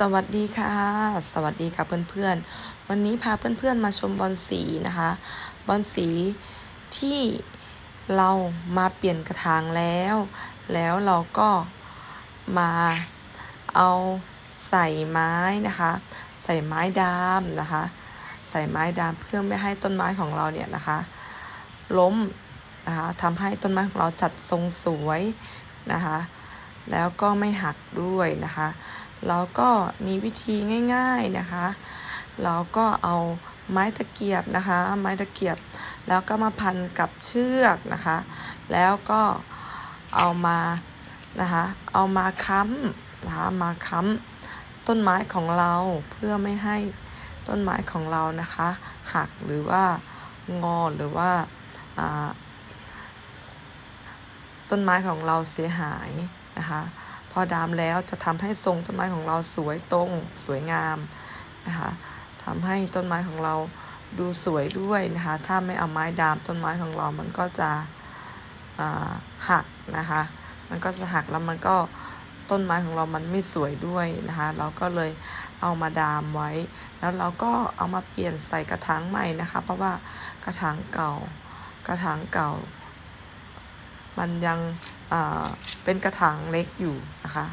สวัสดีค่ะ สวัสดีค่ะเพื่อนๆ วันนี้พาเพื่อนๆมาชมบอลสีนะคะ บอลสีที่เรามาเปลี่ยนกระถางแล้ว แล้วเราก็มาเอาใส่ไม้นะคะ ใส่ไม้ดามนะคะ ใส่ไม้ดามเพื่อไม่ให้ต้นไม้ของเราเนี่ยนะคะ ล้มนะคะทำให้ต้นไม้ของเราจัดทรงสวยนะคะ แล้วก็ไม่หักด้วยนะคะ เราก็มีวิธีง่ายๆนะคะเราก็เอาไม้ตะเกียบนะคะ ไม้ตะเกียบ แล้วก็มาพันกับเชือกนะคะ แล้วก็เอามานะคะ เอามาค้ำนะคะมาค้ำต้นไม้ของเราเพื่อไม่ให้ต้นไม้ของเรานะคะ หักหรือว่างอหรือว่าต้นไม้ของเราเสียหายนะคะ พอดามแล้วจะทำให้ทรงต้นไม้ของเราสวยตรงสวยงามนะคะทำให้ต้นไม้ของเราดูสวยด้วยนะคะ ถ้าไม่เอาไม้ดามต้นไม้ของเรา มันก็จะหักนะคะ มันก็จะหักแล้วมันก็ต้นไม้ของเรามันไม่สวยด้วยนะคะ เราก็เลยเอามาดามไว้ แล้วเราก็เอามาเปลี่ยนใส่กระถางใหม่นะคะ เพราะว่ากระถางเก่ากระถางเก่า มันยังเป็นกระถางเล็กอยู่นะคะ